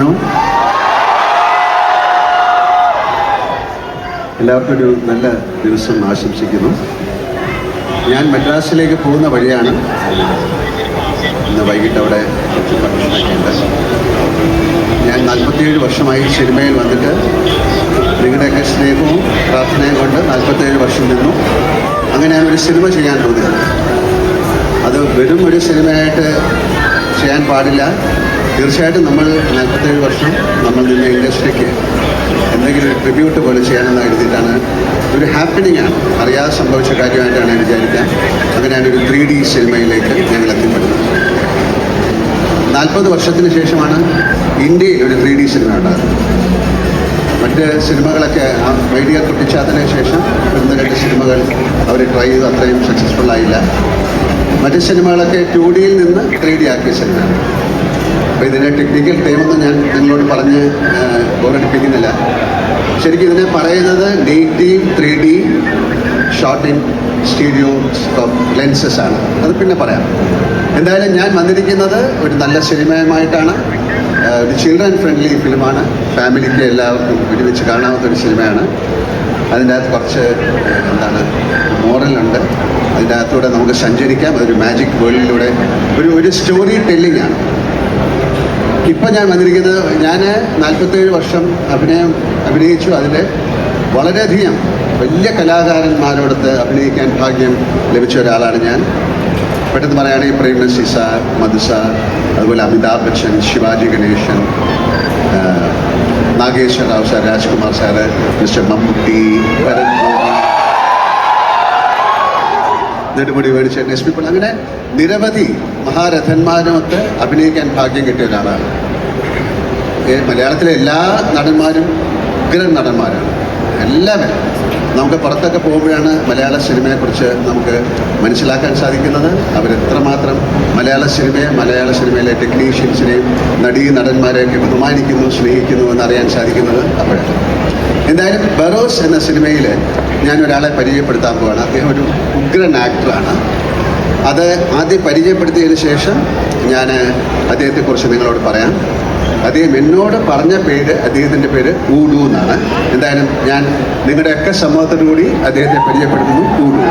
Afternoon എല്ലാവർക്കും ഒരു നല്ല ദിവസം ആശംസിക്കുന്നു. ഞാൻ മദ്രാസിലേക്ക് പോകുന്ന വഴിയാണ്. ഇന്ന് വൈകിട്ട് അവിടെ ഞാൻ നാൽപ്പത്തിയേഴ് വർഷമായി സിനിമയിൽ വന്നിട്ട് നിങ്ങളുടെയൊക്കെ സ്നേഹവും പ്രാർത്ഥനയും കൊണ്ട് നാൽപ്പത്തേഴ് വർഷം നിന്നു. ഞാൻ ഒരു സിനിമ ചെയ്യാൻ തോന്നിയത് അത് വെറും ഒരു സിനിമയായിട്ട് ചെയ്യാൻ പാടില്ല. തീർച്ചയായിട്ടും നമ്മൾ നാൽപ്പത്തേഴ് വർഷം നമ്മൾ നിന്ന ഇൻഡസ്ട്രിക്ക് എന്തെങ്കിലും ഒരു ട്രിബ്യൂട്ട് പോലെ ചെയ്യണമെന്ന് കരുതിയിട്ടാണ് ഒരു ഹാപ്പനിങ് ആണ്. അറിയാതെ സംഭവിച്ച കാര്യമായിട്ടാണ് ഞാൻ വിചാരിക്കാം അങ്ങനെയാണ് ഒരു ത്രീ ഡി സിനിമയിലേക്ക് ഞങ്ങൾ എത്തിപ്പെടുന്നത്. നാൽപ്പത് വർഷത്തിന് ശേഷമാണ് ഇന്ത്യയിൽ ഒരു ത്രീ ഡി സിനിമ ഉണ്ടാകുന്നത്. മറ്റ് സിനിമകളൊക്കെ ആ ഐഡിയ കുട്ടിച്ചാത്തന് ശേഷം ഒന്ന് രണ്ട് സിനിമകൾ അവർ ട്രൈ ചെയ്തു. അത്രയും സക്സസ്ഫുൾ ആയില്ല. മറ്റ് സിനിമകളൊക്കെ ടു ഡിയിൽ നിന്ന് ത്രീ ഡി ആക്കിയ സിനിമയാണ് അപ്പോൾ ഇതിന്റെ ടെക്നിക്കൽ ടൈമൊന്നും ഞാൻ നിങ്ങളോട് പറഞ്ഞ് ബോറടിപ്പിക്കുന്നില്ല ശരിക്കും ഇതിനെ പറയുന്നത് native three D shot in studio lenses ആണ്. അത് പിന്നെ പറയാം. എന്തായാലും ഞാൻ വന്നിരിക്കുന്നത് ഒരു നല്ല സിനിമയുമായിട്ടാണ്. ഒരു ചിൽഡ്രൻ ഫ്രണ്ട്ലി ഫിലിമാണ് ഫാമിലിക്ക് എല്ലാവർക്കും ഒരുമിച്ച് കാണാവുന്ന ഒരു സിനിമയാണ്. അതിന്റെ അകത്ത് കുറച്ച് എന്താണ് മോറലുണ്ട് അതിന്റെ അകത്തൂടെ നമുക്ക് സഞ്ചരിക്കാം. അതൊരു മാജിക് വേൾഡിലൂടെ ഒരു ഒരു സ്റ്റോറി ടെല്ലിംഗ് ആണ്. ഇപ്പം ഞാൻ വന്നിരിക്കുന്നത് ഞാൻ നാൽപ്പത്തേഴ് വർഷം അഭിനയം അഭിനയിച്ചു. അതിൽ വളരെയധികം വലിയ കലാകാരന്മാരോടൊത്ത് അഭിനയിക്കാൻ ഭാഗ്യം ലഭിച്ച ഒരാളാണ് ഞാൻ. പെട്ടെന്ന് പറയുകയാണെങ്കിൽ പ്രേംനസി സാർ മധു സാർ അതുപോലെ Amitabh Bachchan Shivaji Ganesan Nageshwar Rao sir Rajkumar sir mister Mammootty Nedumudi മേടിച്ച എസ് പി അങ്ങനെ നിരവധി മഹാരഥന്മാരുമൊക്കെ അഭിനയിക്കാൻ ഭാഗ്യം കിട്ടിയ ഒരാളാണ്. മലയാളത്തിലെ എല്ലാ നടന്മാരും ഉഗ്രൻ നടന്മാരാണ്. എല്ലാവരും. നമുക്ക് പുറത്തൊക്കെ പോകുമ്പോഴാണ് മലയാള സിനിമയെക്കുറിച്ച് നമുക്ക് മനസ്സിലാക്കാൻ സാധിക്കുന്നത്. അവരെത്രമാത്രം മലയാള സിനിമയെ മലയാള സിനിമയിലെ ടെക്നീഷ്യൻസിനെയും നടീ നടന്മാരെയൊക്കെ ബഹുമാനിക്കുന്നു സ്നേഹിക്കുന്നു എന്നറിയാൻ സാധിക്കുന്നത് അപ്പോഴാണ്. എന്തായാലും ബറോസ് എന്ന സിനിമയിൽ ഞാൻ ഒരാളെ പരിചയപ്പെടുത്താൻ പോവാണ്. അദ്ദേഹം ഒരു ഉഗ്രൻ ആക്ടറാണ്. അത് ആദ്യം പരിചയപ്പെടുത്തിയതിന് ശേഷം ഞാൻ അദ്ദേഹത്തെക്കുറിച്ച് നിങ്ങളോട് പറയാം. അദ്ദേഹം എന്നോട് പറഞ്ഞ പേര് അദ്ദേഹത്തിന്റെ പേര് ഊഡു എന്നാണ്. എന്തായാലും ഞാൻ നിങ്ങളുടെയൊക്കെ സമൂഹത്തോടു കൂടി അദ്ദേഹത്തെ പരിചയപ്പെടുത്തുന്നു. ഊഡു